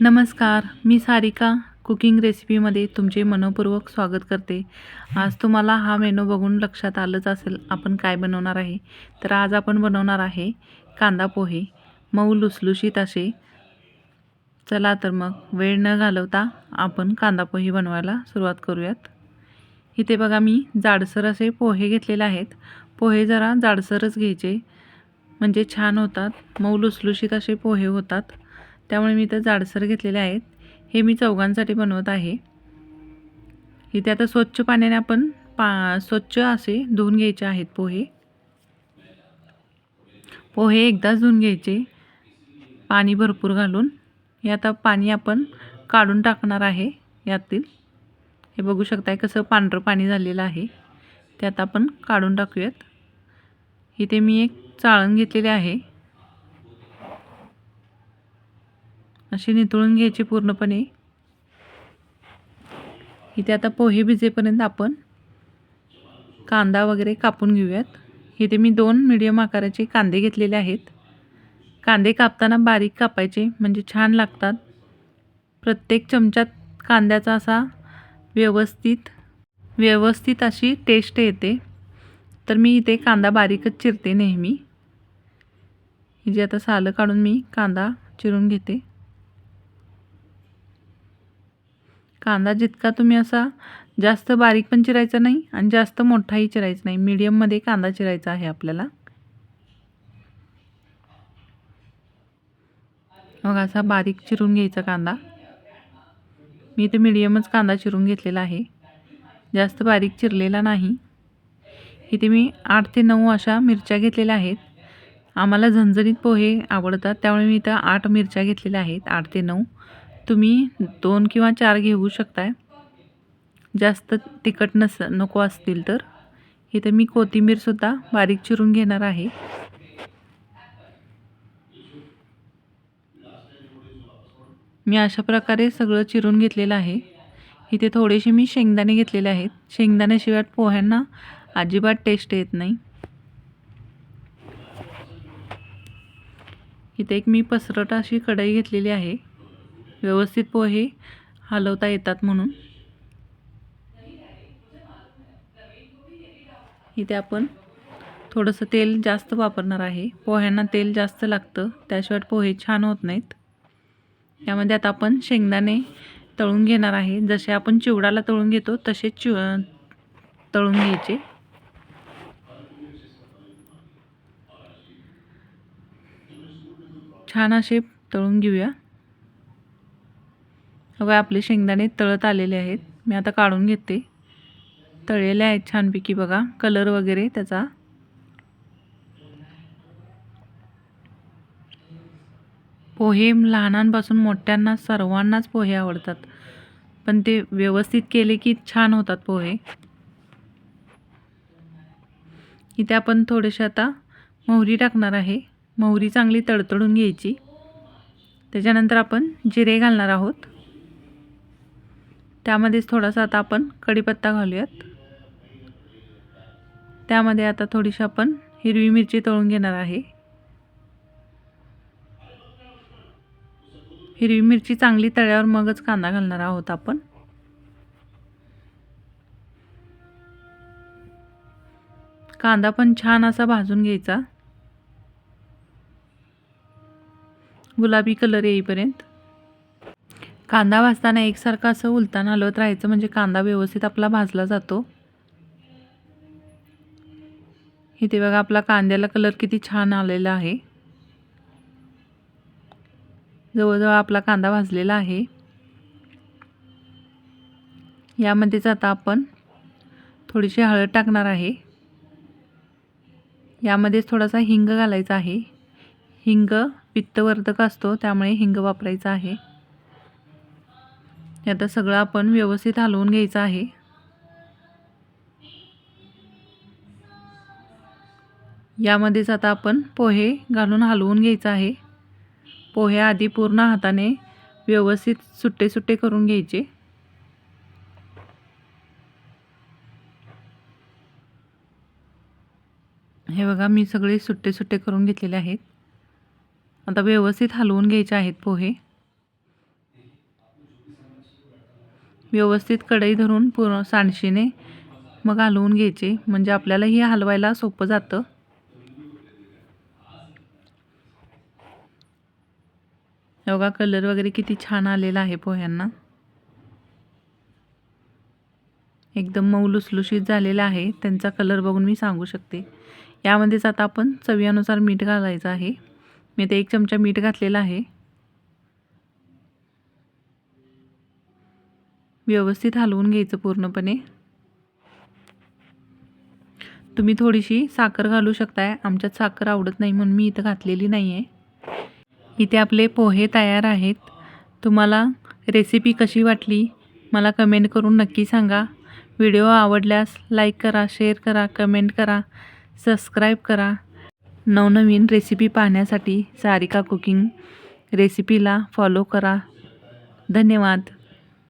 नमस्कार मी सारिका. कुकिंग रेसिपीमध्ये तुमचे मनपूर्वक स्वागत करते. आज तुम्हाला हा मेनू बघून लक्षात आलंच असेल आपण काय बनवणार आहे. तर आज आपण बनवणार आहे कांदा पोहे. मऊ लुसलुशीत असे. चला तर मग वेळ न घालवता आपण कांदा पोहे बनवायला सुरुवात करूयात. इथे बघा मी जाडसर असे पोहे घेतलेले आहेत. पोहे जरा जाडसरच घ्यायचे. म्हणजे छान होतात. मऊ लुसलुशीत असे पोहे होतात. त्यामुळे मी इथं जाडसर घेतलेले आहेत. हे मी चौघांसाठी बनवत आहे. इथे आता स्वच्छ पाण्याने आपण पा स्वच्छ असे धुवून घ्यायचे आहेत पोहे. पोहे एकदाच धुवून घ्यायचे. पाणी भरपूर घालून. हे आता पाणी आपण काढून टाकणार आहे यातील. हे बघू शकताय कसं पांढरं पाणी झालेलं आहे. ते आता आपण काढून टाकूयात. इथे मी एक चाळण घेतलेली आहे. अशी नितळून घ्यायची पूर्णपणे. इथे आता पोहे भिजेपर्यंत आपण कांदा वगैरे कापून घेऊयात. इथे मी दोन मिडियम आकाराचे कांदे घेतलेले आहेत. कांदे कापताना बारीक कापायचे म्हणजे छान लागतात. प्रत्येक चमच्यात कांद्याचा असा व्यवस्थित व्यवस्थित अशी टेस्ट येते. तर मी इथे कांदा बारीकच चिरते नेहमी. ही जी आता सालं काढून मी कांदा चिरून घेते. कांदा जितका तुम्ही असा जास्त बारीक पण चिरायचा नाही आणि जास्त मोठाही चिरायचा नाही. मीडियममध्ये कांदा चिरायचा आहे आपल्याला. मग असा बारीक चिरून घ्यायचा कांदा. मी इथे मीडियमच कांदा चिरून घेतलेला आहे. जास्त बारीक चिरलेला नाही. इथे मी आठ ते नऊ अशा मिरच्या घेतलेल्या आहेत. आम्हाला झणझणीत पोहे आवडतात. त्यामुळे मी इथं आठ मिरच्या घेतलेल्या आहेत. आठ ते नऊ. तुम्ही दोन किंवा चार घेऊ शकताय. जास्त तिखट नस नको असतील तर. इथे मी कोथिंबीरसुद्धा बारीक चिरून घेणार आहे. मी अशा प्रकारे सगळं चिरून घेतलेलं आहे. इथे थोडेसे मी शेंगदाणे घेतलेले आहेत. शेंगदाण्याशिवाय पोह्यांना अजिबात टेस्ट येत नाही. इथे एक मी पसरट अशी कढई घेतलेली आहे. व्यवस्थित पोहे हलवता येतात म्हणून. इथे आपण थोडंसं तेल जास्त वापरणार आहे. पोह्यांना तेल जास्त लागतं त्याशिवाय पोहे छान होत नाहीत. यामध्ये आता आपण शेंगदाणे तळून घेणार आहे. जसे आपण चिवडाला तळून घेतो तसे चिव तळून घ्यायचे. छान असे तळून घेऊया. बघा आपले शेंगदाणे तळत आलेले आहेत. मी आता काढून घेते. तळलेले आहेत छानपैकी बघा. कलर वगैरे त्याचा. पोहे लहानांपासून मोठ्यांना सर्वांनाच पोहे आवडतात. पण ते व्यवस्थित केले की छान होतात पोहे. इथे आपण थोडेसे आता मोहरी टाकणार आहे. मोहरी चांगली तडतडून घ्यायची. त्याच्यानंतर आपण जिरे घालणार आहोत. त्यामध्येच थोडासा आता आपण कढीपत्ता घालूयात. त्यामध्ये आता थोडीशी आपण हिरवी मिरची तळून घेणार आहे. हिरवी मिरची चांगली तळ्यावर मगच कांदा घालणार आहोत आपण. कांदा पण छान असा भाजून घ्यायचा. गुलाबी कलर येईपर्यंत. कांदा भाजताना एकसारखं असं उलताना हलवत राहायचं म्हणजे कांदा व्यवस्थित आपला भाजला जातो. इथे बघा आपला कांद्याला कलर किती छान आलेला आहे. जवळजवळ आपला कांदा भाजलेला आहे. यामध्येच आता आपण थोडीशी हळद टाकणार आहे. यामध्येच थोडासा हिंग घालायचा आहे. हिंग पित्तवर्धक असतो त्यामुळे हिंग वापरायचा आहे. आता सगळं आपण व्यवस्थित हलवून घ्यायचं आहे. यामध्येच आता आपण पोहे घालून हलवून घ्यायचं आहे. पोहे आधी पूर्ण हाताने व्यवस्थित सुट्टे सुट्टे करून घ्यायचे. हे बघा मी सगळे सुट्टे सुट्टे करून घेतलेले आहेत. आता व्यवस्थित हलवून घ्यायचे आहेत पोहे. व्यवस्थित कढई धरून पूर्ण सांडशीने मग हलवून घ्यायचे. म्हणजे आपल्याला हे हलवायला सोपं जातं. योगा कलर वगैरे किती छान आलेला आहे पोह्यांना. एकदम मऊ लुसलुशीत झालेला आहे. त्यांचा कलर बघून मी सांगू शकते. यामध्येच आता आपण चवीनुसार मीठ घालायचं आहे. मी ते एक चमचा मीठ घातलेला आहे. व्यवस्थित हलवून घ्यायचं पूर्णपणे. तुम्ही थोडीशी साखर घालू शकताय. आमच्यात साखर आवडत नाही म्हणून मी इथं घातलेली नाही आहे इथे आपले पोहे तयार आहेत. तुम्हाला रेसिपी कशी वाटली? मला कमेंट करून नक्की सांगा. व्हिडिओ आवडल्यास लाईक करा शेअर करा कमेंट करा सबस्क्राईब करा. नवनवीन रेसिपी पाहण्यासाठी सारिका कुकिंग रेसिपीला फॉलो करा. धन्यवाद.